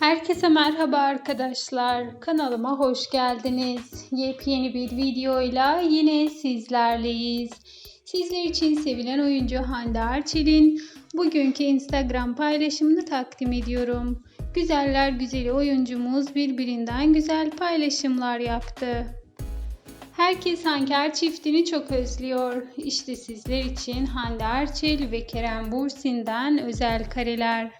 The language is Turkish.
Herkese merhaba arkadaşlar. Kanalıma hoş geldiniz. Yepyeni bir videoyla yine sizlerleyiz. Sizler için sevilen oyuncu Hande Erçel'in bugünkü Instagram paylaşımını takdim ediyorum. Güzeller güzeli oyuncumuz birbirinden güzel paylaşımlar yaptı. Herkes Hanker çiftini çok özlüyor. İşte sizler için Hande Erçel ve Kerem Bursin'den özel kareler.